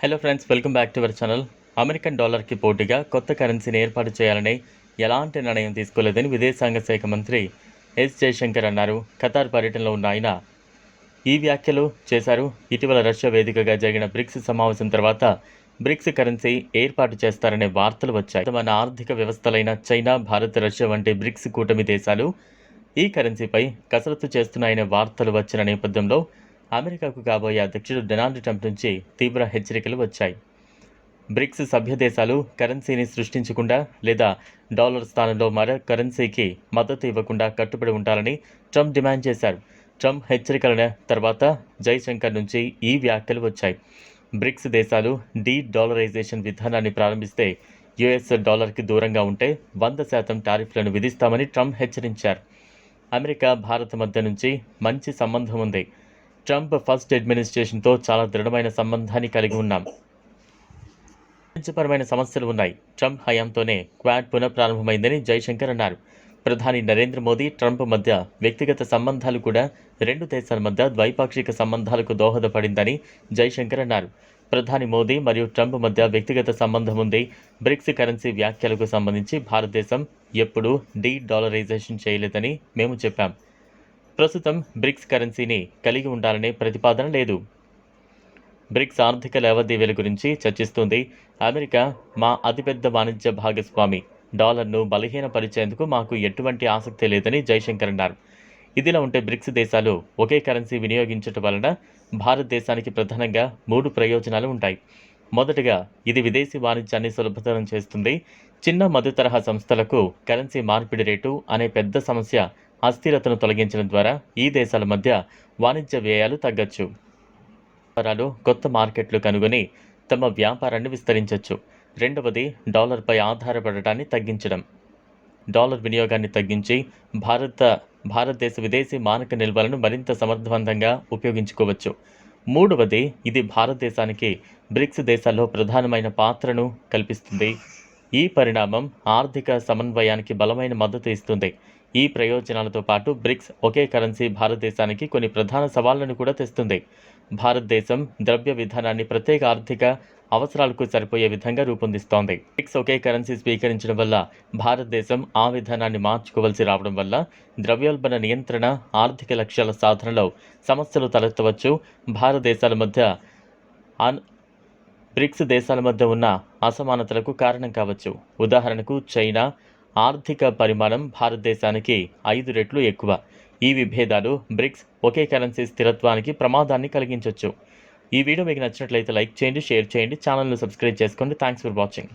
Hello friends welcome back to our channel American డాలర్కి పోటీగా కొత్త కరెన్సీని ఏర్పాటు చేయాలని ఎలాంటి నిర్ణయం తీసుకోలేదని విదేశాంగ శాఖ మంత్రి ఎస్ జయశంకర్ అన్నారు. ఖతార్ పర్యటనలో ఉన్న ఆయన ఈ వ్యాఖ్యలు చేశారు. ఇటీవల రష్యా వేదికగా జరిగిన బ్రిక్స్ సమావేశం తర్వాత బ్రిక్స్ కరెన్సీ ఏర్పాటు చేస్తారనే వార్తలు వచ్చాయి. మన ఆర్థిక వ్యవస్థలైన చైనా భారత్ రష్యా వంటి బ్రిక్స్ కూటమి దేశాలు ఈ కరెన్సీపై కసరత్తు చేస్తున్నాయనే వార్తలు వచ్చిన నేపథ్యంలో అమెరికాకు కాబోయే అధ్యక్షుడు డొనాల్డ్ ట్రంప్ నుంచి తీవ్ర హెచ్చరికలు వచ్చాయి. బ్రిక్స్ సభ్య దేశాలు కరెన్సీని సృష్టించకుండా లేదా డాలర్ స్థానంలో మరో కరెన్సీకి మద్దతు ఇవ్వకుండా కట్టుబడి ఉండాలని ట్రంప్ డిమాండ్ చేశారు. ట్రంప్ హెచ్చరికల తర్వాత జైశంకర్ నుంచి ఈ వ్యాఖ్యలు వచ్చాయి. బ్రిక్స్ దేశాలు డీ డాలరైజేషన్ విధానాన్ని ప్రారంభిస్తే యుఎస్ డాలర్కి దూరంగా ఉంటే వంద శాతం టారిఫ్లను విధిస్తామని ట్రంప్ హెచ్చరించారు. అమెరికా భారత్ మధ్య నుంచి మంచి సంబంధం ఉంది. ట్రంప్ ఫస్ట్ అడ్మినిస్ట్రేషన్తో చాలా దృఢమైన సంబంధాన్ని కలిగి ఉన్నాం. వాణిజ్యపరమైన సమస్యలు ఉన్నాయి. ట్రంప్ హయాంతోనే క్వాడ్ పునఃప్రారంభమైందని జైశంకర్ అన్నారు. ప్రధాని నరేంద్ర మోదీ ట్రంప్ మధ్య వ్యక్తిగత సంబంధాలు కూడా రెండు దేశాల మధ్య ద్వైపాక్షిక సంబంధాలకు దోహదపడిందని జైశంకర్ అన్నారు. ప్రధాని మోదీ మరియు ట్రంప్ మధ్య వ్యక్తిగత సంబంధం ఉంది. బ్రిక్స్ కరెన్సీ వ్యాఖ్యలకు సంబంధించి భారతదేశం ఎప్పుడూ డీ డాలరైజేషన్ చేయలేదని మేము చెప్పాం. ప్రస్తుతం బ్రిక్స్ కరెన్సీని కలిగి ఉండాలనే ప్రతిపాదన లేదు. బ్రిక్స్ ఆర్థిక లావాదేవీల గురించి చర్చిస్తుంది. అమెరికా మా అతిపెద్ద వాణిజ్య భాగస్వామి. డాలర్ను బలహీనపరిచేందుకు మాకు ఎటువంటి ఆసక్తి లేదని జైశంకర్ అన్నారు. ఇదిలా ఉంటే బ్రిక్స్ దేశాలు ఒకే కరెన్సీ వినియోగించటం వలన భారతదేశానికి ప్రధానంగా మూడు ప్రయోజనాలు ఉంటాయి. మొదటగా ఇది విదేశీ వాణిజ్యాన్ని సులభతరం చేస్తుంది. చిన్న మధ్య తరహా సంస్థలకు కరెన్సీ మార్పిడి రేటు అనే పెద్ద సమస్య అస్థిరతను తొలగించడం ద్వారా ఈ దేశాల మధ్య వాణిజ్య వ్యయాలు తగ్గచ్చు. వ్యాపారాలు కొత్త మార్కెట్లు కనుగొని తమ వ్యాపారాన్ని విస్తరించవచ్చు రెండవది డాలర్పై ఆధారపడటాన్ని తగ్గించడం. డాలర్ వినియోగాన్ని తగ్గించి భారత భారతదేశ విదేశీ మానక నిల్వలను మరింత సమర్థవంతంగా ఉపయోగించుకోవచ్చు. మూడవది ఇది భారతదేశానికి బ్రిక్స్ దేశాల్లో ప్రధానమైన పాత్రను కల్పిస్తుంది. ఈ పరిణామం ఆర్థిక సమన్వయానికి బలమైన మద్దతు ఇస్తుంది. ఈ ప్రయోజనాలతో పాటు బ్రిక్స్ ఒకే కరెన్సీ భారతదేశానికి కొన్ని ప్రధాన సవాళ్ళను కూడా తెస్తుంది. భారతదేశం ద్రవ్య విధానాన్ని ప్రత్యేక ఆర్థిక అవసరాలకు సరిపోయే విధంగా రూపొందిస్తోంది. బ్రిక్స్ ఒకే కరెన్సీ స్వీకరించడం వల్ల భారతదేశం ఆ విధానాన్ని మార్చుకోవలసి రావడం వల్ల ద్రవ్యోల్బణ నియంత్రణ ఆర్థిక లక్ష్యాల సాధనలో సమస్యలు తలెత్తవచ్చు. భారతదేశాల మధ్య అన్ బ్రిక్స్ దేశాల మధ్య ఉన్న అసమానతలకు కారణం కావచ్చు. ఉదాహరణకు చైనా ఆర్థిక పరిమాణం భారతదేశానికి ఐదు రెట్లు ఎక్కువ. ఈ విభేదాలు బ్రిక్స్ ఒకే కరెన్సీ స్థిరత్వానికి ప్రమాదాన్ని కలిగించవచ్చు ఈ వీడియో మీకు నచ్చినట్లయితే లైక్ చేయండి షేర్ చేయండి ఛానల్ను సబ్స్క్రైబ్ చేసుకోండి. Thanks for watching.